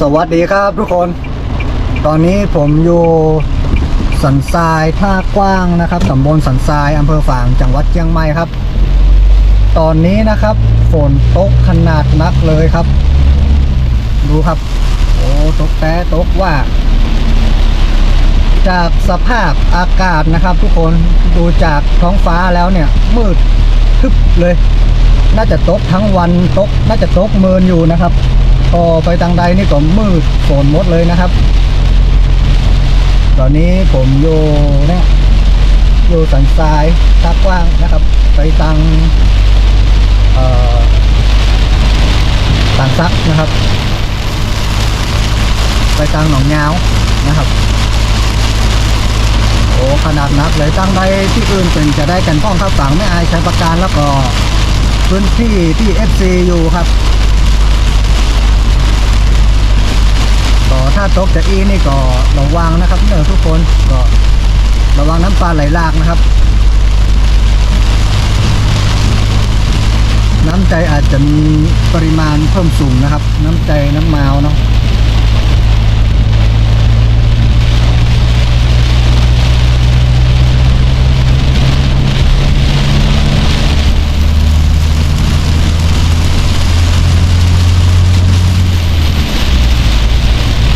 สวัสดีครับทุกคน ตอนนี้ผมอยู่สันทรายท่ากว้างนะครับตำบลสันทรายอำเภอฝางจังหวัดเชียงใหม่ครับ ตอนนี้นะครับฝนตกขนาดนักเลยครับ ดูครับ โอ้ตกแต่ตกว่า จากสภาพอากาศนะครับ ทุกคนดูจากท้องฟ้าแล้วเนี่ย มืดทึบเลย น่าจะตกทั้งวันตก น่าจะตกเมินอยู่นะครับ พอไปทางใดนี่ก็มืดฝนหมดเลยนะครับ ตอนนี้ผมอยู่เนี่ยอยู่สันทรายท่ากว้างนะครับ ไปทางเอ่อทางซักนะครับ ไปทางหนองยาวนะครับโอ้ขนาดนักเลยตั้งใดที่อื่นเป็นจะได้กันป้องข้าวฝังไม่อายใช้ประการแล้วก็พื้นที่ที่ FC อยู่ครับ ก็ถ้ากจะอีนี่ก็ระวังนะครับเนอทุกคนก็ระวังน้ำปลาไหลหลากนะครับ น้ำใจอาจจะมีปริมาณเพิ่มสูงนะครับ น้ำใจน้ำมาวเนาะ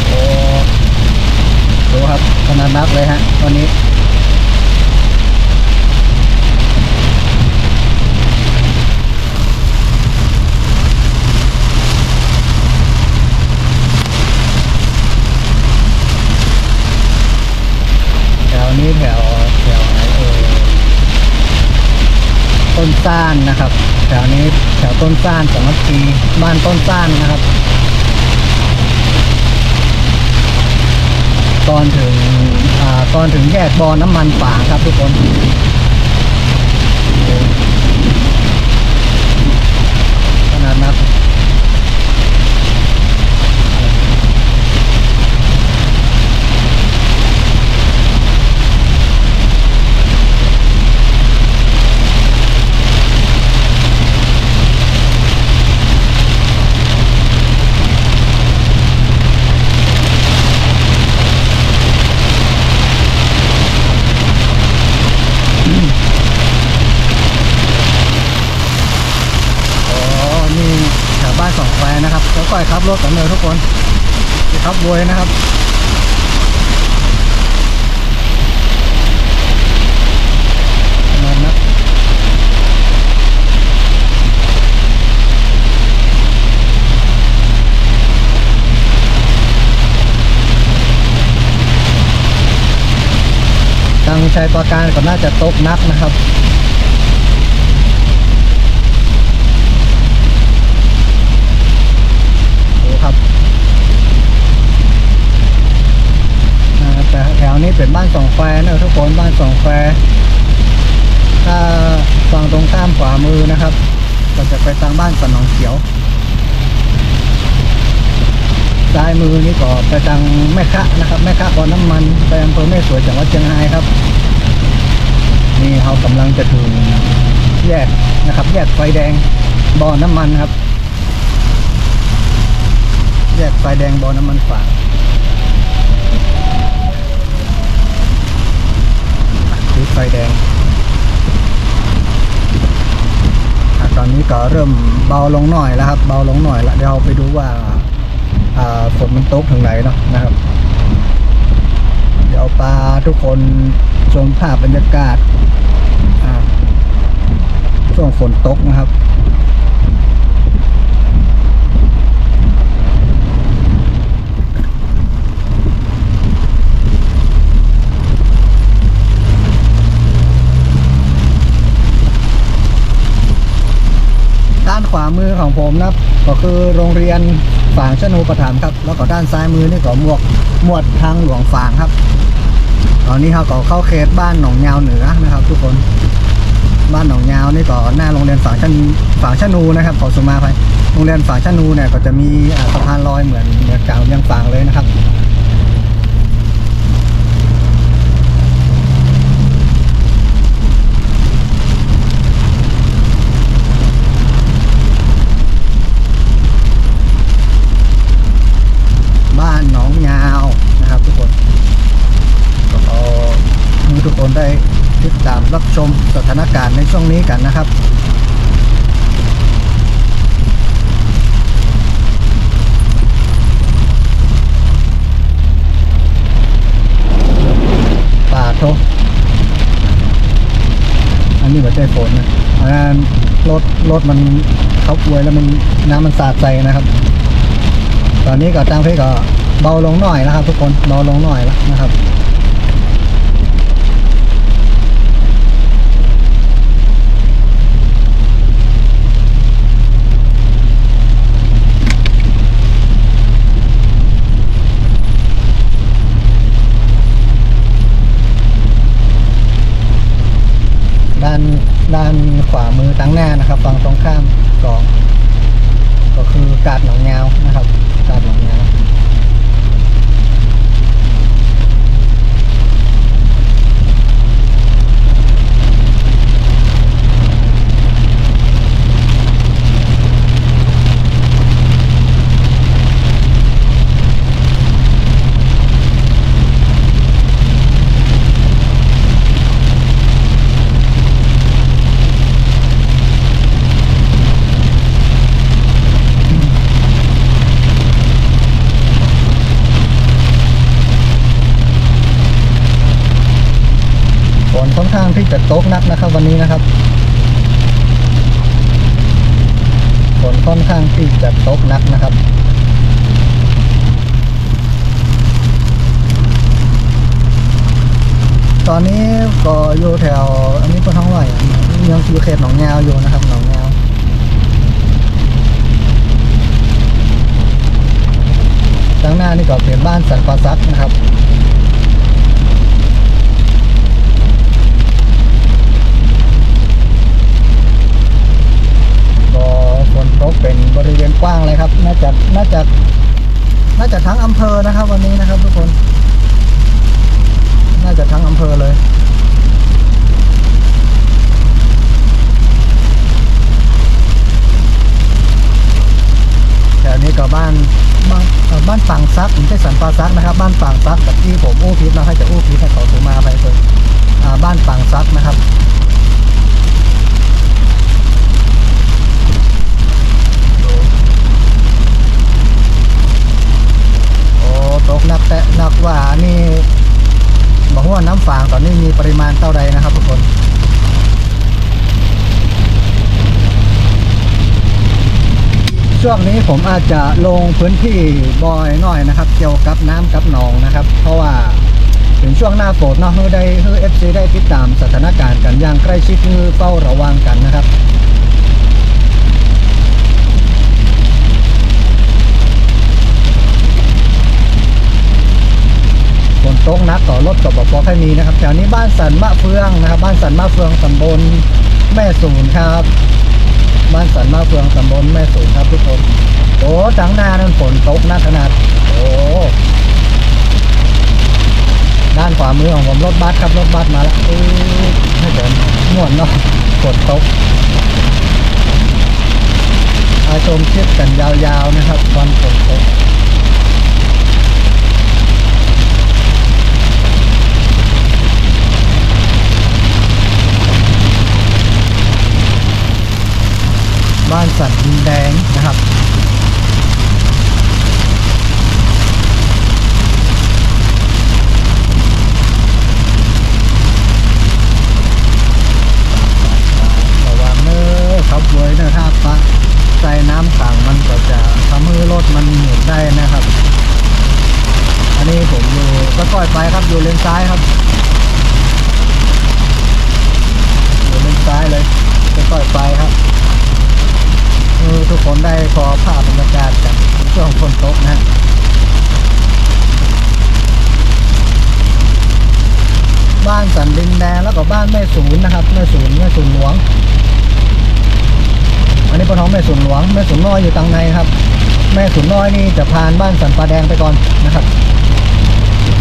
โอ้ดู ครับขนาดนักเลยฮะวันนี้แถวนี้แถวแถวไหนเอ่ยต้นซ่านนะครับ แถวนี้แถวต้นซ่านสองนาทีบ้านต้นซ่านนะครับก่อนถึง ก่อนถึงแยกบอน้ำมันฝางครับทุกคนขนาดนับอ๋อนี่แถวบ้านสองแคว นะครับแล้วก่อยครับรถกันเลยทุกคนครับบวยนะครับนาดนักทางชัยประการก็น่าจะตกนักนะครับ ครับแต่แถวนี้เป็นบ้านสองแควนะทุกคนบ้านสองแควถ้าฝั่งตรงข้ามขวามือนะครับ ก็จะไปทางบ้านสนองเขียวซ้ายมือนี่ก็ไปทางแม่คะนะครับ แม่คะบ่อน้ำมันไปอำเภอแม่สวยจังหวัดเชียงรายครับ นี่เรากำลังจะถึงแยกนะครับ แยกไฟแดงบ่อน้ำมันครับ แยกไฟแดงบอน้ำมันฝางคือไฟแดงตอนนี้ก็เริ่มเบาลงหน่อยแล้วครับ เบาลงหน่อยแล้วเดี๋ยวไปดูว่าฝนมันตกถึงไหนเนาะนะครับ เดี๋ยวปาทุกคนชมภาพบรรยากาศช่วงฝนตกนะครับ ขวามือของผมนะครับ ก็คือโรงเรียนฝางชนูประถมครับ แล้วก็ด้านซ้ายมือนี่ก็หมวกหมวดทางหลวงฝางครับ ตอนนี้เขาก็เข้าเขตบ้านหนองยาวเหนือนะครับ ทุกคนบ้านหนองยาวนี่ก็หน้าโรงเรียนฝางชนฝางชนูนะครับขอสุมาภัยโรงเรียนฝางชนูเนี่ยก็จะมีสะพานลอยเหมือนเหมือนกลางเรียงฝางเลยนะครับ นี้กันนะครับ ป่าทอันนี้หัวใจฝนนะอันนั้นรถรถมันเขาป่วยแล้วมันน้ำมันสาดใส่นะครับ ตอนนี้ก็ตั้งเพก็เบาลงหน่อยแล้วครับ ทุกคนเบาลงหน่อยแล้วนะครับ ด้าน ด้านขวามือตั้งหน้านะครับ ฝั่งตรงข้ามก็ก็คือกาดหนองยาวนะครับ กาดหนองยาวฝนค่อนข้างที่ จะตกนักนะครับวันนี้นะครับฝนค่อนข้างที่จะตกนักนะครับตอนนี้ก็อยู่แถว อันนี้เป็นท้องไหวยังอยู่เขตหนองแงวอยู่นะครับหนองแงวด้านหน้านี่ก็เป็นบ้านสันปาซักนะครับ ก็ฝน ตกเป็นบริเวณกว้างเลยครับ น่าจะน่าจะน่าจะทั้งอำเภอนะครับ วันนี้นะครับ ทุกคน น่าจะทั้งอำเภอเลยแถวนี้ก็บ้านบ้านบ้านปางซักไม่ใช่สันปาซักนะครับ บ้านปางซักกับที่ผมอู้พิษนะให้จะอู้พิษให้เขาโทรมาไปเลยบ้านปางซักนะครับ โอ้ ตกนักแต่นักว่านี่บอกว่าน้ำฝางตอนนี้มีปริมาณเท่าใดนะครับทุกคนช่วงนี้ผมอาจจะลงพื้นที่บ่อยหน่อยนะครับ เกี่ยวกับน้ำกับหนองนะครับ เพราะว่าถึงช่วงหน้าฝนเนาะเพื่อได้เพื่อเอฟซีได้ติดตามสถานการณ์กันอย่างใกล้ชิดเพื่อเฝ้าระวังกันนะครับ ตกหนักต่อรถกับบอกให้มีนะครับแถวนี้บ้านสันมะเฟืองนะครับ บ้านสันมะเฟืองตำบลแม่สูนครับ บ้านสันมะเฟืองตำบลแม่สูนครับทุกคนโอ้จังหน้านั้นฝนตกหนักขนาดโอ้ด้านขวามือของผมรถบัสครับรถบัสมาแล้วอู้ให้ผมม่วนเนาะฝนตกอาชมคลิปกันยาวๆนะครับตอนฝนตก บ้านสันดินแดงนะครับ ระวังเนอะขับรวยเนอะถ้าปะใส่น้ำขังมันก็จะทำให้รถมันหมุนได้นะครับ อันนี้ผมอยู่ก็ก้อยไปครับอยู่เลนซ้ายครับ อยู่เลนซ้ายเลยก็ก้อยไปครับ เออทุกคนได้พอภาพบรรยากาศจากช่วงฝนตกนะฮะบ้านสันดินแดงแล้วก็บ้านแม่ศูนย์นะครับแม่ศูนย์แม่ศูนย์ห ลวง อันนี้ปะท้องแม่ศูนหลวง แม่ศูนน้อยอยู่ตังในครับ แม่ศูนน้อยนี่จะผ่านบ้านสันปลาแดงไปก่อนนะครับ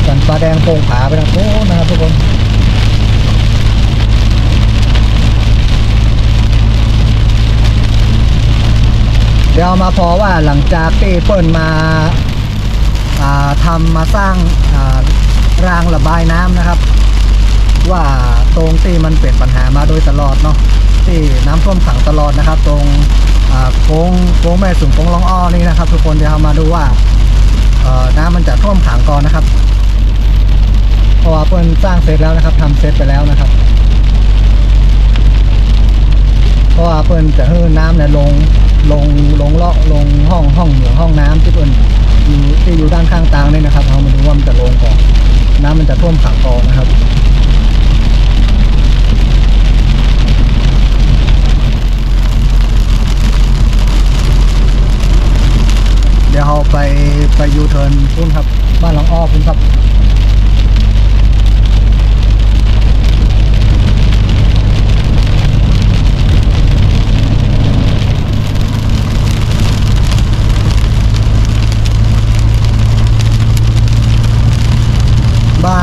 สันปลาแดงโป่งผาไปทางโน้นนะครับทุกคนเดี๋ยวมาพอว่าหลังจากที่เปิ้นมาาทำมาสร้างารางระบายน้ำนะครับ ว่าตรงที่มันเป็นปัญหามาโดยตลอดเนาะที่น้ำท่วมขังตลอดนะครับ ตรงอ่าโค้งโค้งแม่สูงโค้งล่องอ้อนี่นะครับ ทุกคนเดี๋ยวเรามาดูว่าเอ่อน้ำมันจะท่วมขังก่อนนะครับเพราะว่าเพิ่นสร้างเสร็จแล้วนะครับทำเสร็จไปแล้วนะครับ เพราะว่าเพิ่นจะให้น้ำเนี่ยลงลงลงเลาะลงห้องห้องเหมือห้องน้ำที่เพิ่นอยู่ที่อยู่ด้านข้างตางนี่นะครับเรามาดูว่ามันจะลงก่อนน้ำมันจะท่วมขังก่อนนะครับ เดี๋ยวเราไปไปยูเทิร์นพุ่นครับ บ้านหลังอ้อพุ่นครับ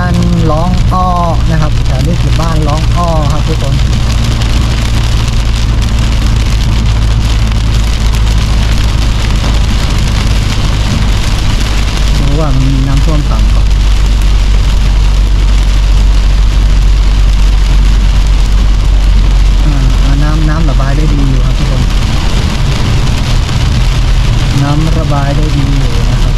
านร้องอ้อนะครับแถวนี้คือบ้านร้องอ้อครับทุกคนดูว่ามันมีน้ำท่วมขังก่อนอ่าอ่าน้ำน้ำระบายได้ดีอยู่ครับทุกคน น้ำระบายได้ดีอยู่นะครับ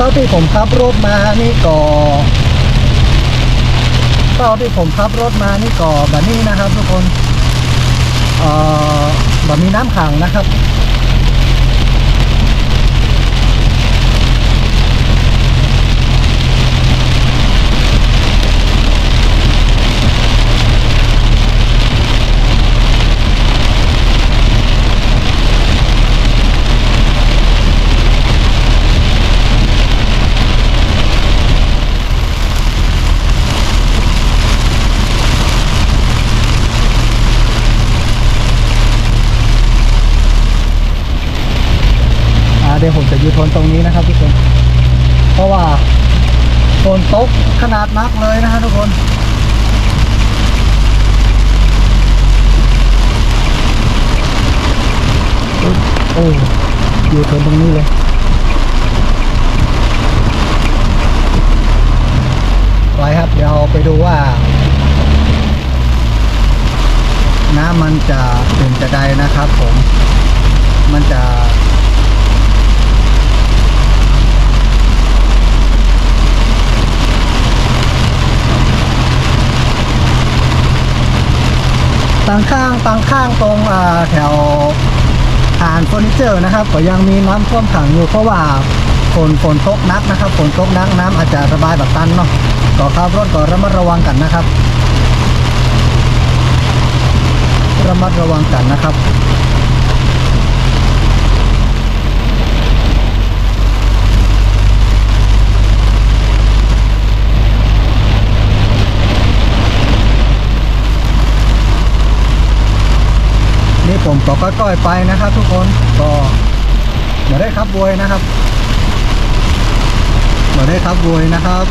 เท่าที่ผมขับรถมานี่ก็เท่าที่ผมขับรถมานี่ก็แบบนี้นะครับทุกคนเอ่อแบบมีน้ำขังนะครับ ดี๋ยวผมจะยูโทนตรงนี้นะครับทุกคน เพราะว่าฝนตกขนาดนักเลยนะฮะทุกคนโอ้ยูโทนตรงนี้เลยไปครับเดี๋ยวไปดูว่า น้ำมันจะถึงจะใดนะครับผมมันจะ ต่างข้างต่างข้างตรงแถวฐานเฟอร์นิเจอร์นะครับ ก็ยังมีน้ำท่วมขังอยู่เพราะว่าฝนฝนตกหนักนะครับฝนตกหนักน้ำอาจจะระบายแบบตันเนาะก็ขับรถก็ระมัดระวังกันนะครับ ระมัดระวังกันนะครับ ก็ก้อยๆไปนะครับ ทุกคนก็อย่าได้ขับวยนะครับอย่าได้ขับวยนะครับ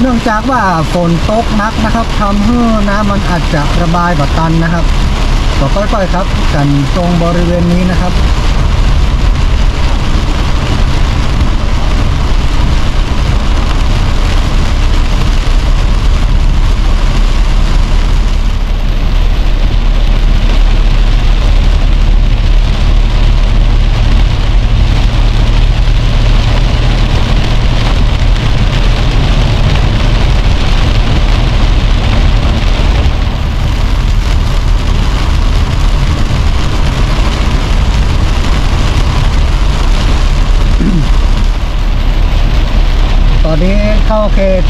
เนื่องจากว่าฝนตกหนักนะครับทำให้น้ำมันอาจจะระบายบบตันนะครับก็ค่อยๆครับ กันตรงบริเวณนี้นะครับ อนนี้เข้าเขต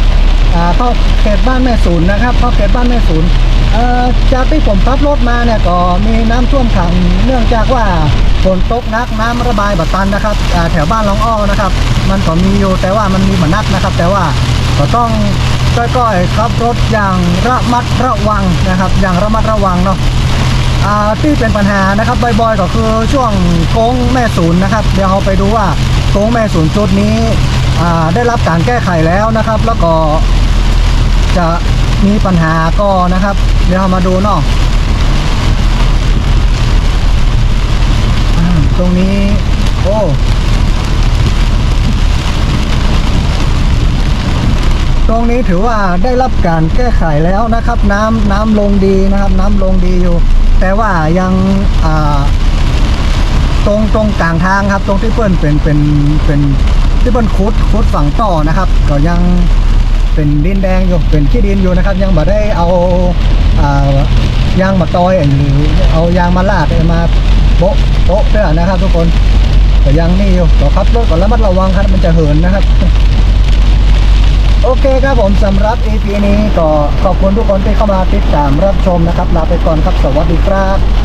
อ่าเข้าเขตบ้านแม่ศูนย์นะครับเข้าเขตบ้านแม่ศูนย์เอ่อจากที่ผมขับรถมาเนี่ยก็มีน้ำท่วมขังเนื่องจากว่าฝนตกนักน้ำระบายบัดตันนะครับแถวบ้านลองอ้อนะครับ มันก็มีอยู่แต่ว่ามันมีบันักนะครับ แต่ว่าก็ต้องก้อยๆขับรถอย่างระมัดระวังนะครับ อย่างระมัดระวังเนาะที่เป็นปัญหานะครับบ่อยๆก็คือช่วงโค้งแม่ศูนย์นะครับ เดี๋ยวเราไปดูว่าโค้งแม่ศูนย์จุดนี้ ได้รับการแก้ไขแล้วนะครับ แล้วก็จะมีปัญหาก็นะครับ เดี๋ยวเรามาดูเนาะอ่าตรงนี้ โอ้ตรงนี้ถือว่าได้รับการแก้ไขแล้วนะครับ น้ำน้ำลงดีนะครับ น้ำลงดีอยู่ แต่ว่ายังตรงตรงกลางทางครับ ตรงที่เปิ้นเป็นเป็นเป็น ที่เปิ้นคุดคุดฝั่งต่อนะครับ ก็ยังเป็นดินแดงอยู่เป็นขี้ดินอยู่นะครับ ยังบ่ได้เอาอ่ายางมาตอยหรือเอายางมาลาดมาโปะโปะเพื่อนะครับ ทุกคนแต่ยังนี่อยู่ก็ขับรถก่อนระมัดระวังครับมันจะเหินนะครับ โอเคครับผมสำหรับ EP นี้ก็ขอบคุณทุกคนที่เข้ามาติดตามรับชมนะครับ ลาไปก่อนครับสวัสดีครับ